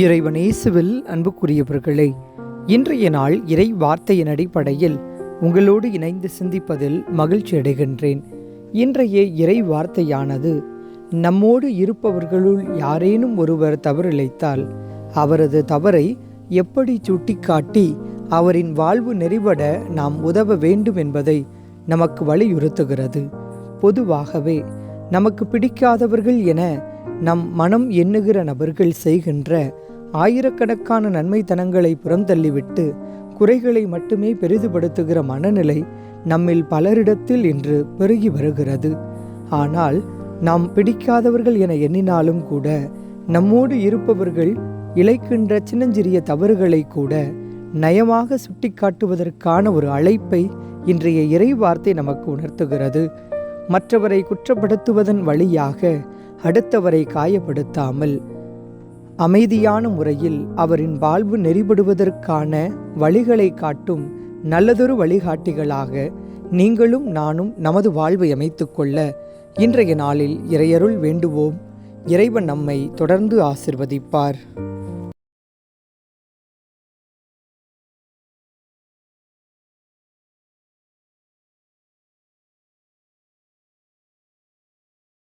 இறைவன் இயேசுவில் அன்புக்குரியவர்களே இன்றைய நாள் இறை வார்த்தையின் அடிப்படையில் உங்களோடு இணைந்து சிந்திப்பதில் மகிழ்ச்சி அடைகின்றேன். இன்றைய இறை வார்த்தையானது நம்மோடு இருப்பவர்களுள் யாரேனும் ஒருவர் தவறிழைத்தால் அவரது தவறை எப்படி சுட்டிக்காட்டி அவரின் வாழ்வு நெறிபட நாம் உதவ வேண்டும் என்பதை நமக்கு வலியுறுத்துகிறது. பொதுவாகவே நமக்கு பிடிக்காதவர்கள் என நம் மனம் எண்ணுகிற நபர்கள் செய்கின்ற ஆயிரக்கணக்கான நன்மைத்தனங்களை புறந்தள்ளிவிட்டு குறைகளை மட்டுமே பெரிதுபடுத்துகிற மனநிலை நம்மில் பலரிடத்தில் இன்று பெருகி வருகிறது. ஆனால் நாம் பிடிக்காதவர்கள் என எண்ணினாலும் கூட நம்மோடு இருப்பவர்கள் இழைக்கின்ற சின்னஞ்சிறிய தவறுகளை கூட நயமாக சுட்டிக்காட்டுவதற்கான ஒரு அழைப்பை இன்றைய இறை வார்த்தை நமக்கு உணர்த்துகிறது. மற்றவரை குற்றப்படுத்துவதன் வழியாக அடுத்தவரை காயப்படுத்தாமல். அமைதியான முறையில் அவரின் வாழ்வு நெறிபடுவதற்கான வழிகளை காட்டும் நல்லதொரு வழிகாட்டிகளாக நீங்களும் நானும் நமது வாழ்வை அமைத்துக்கொள்ள இன்றைய நாளில் இறையருள் வேண்டுவோம். இறைவன் நம்மை தொடர்ந்து ஆசிர்வதிப்பார்.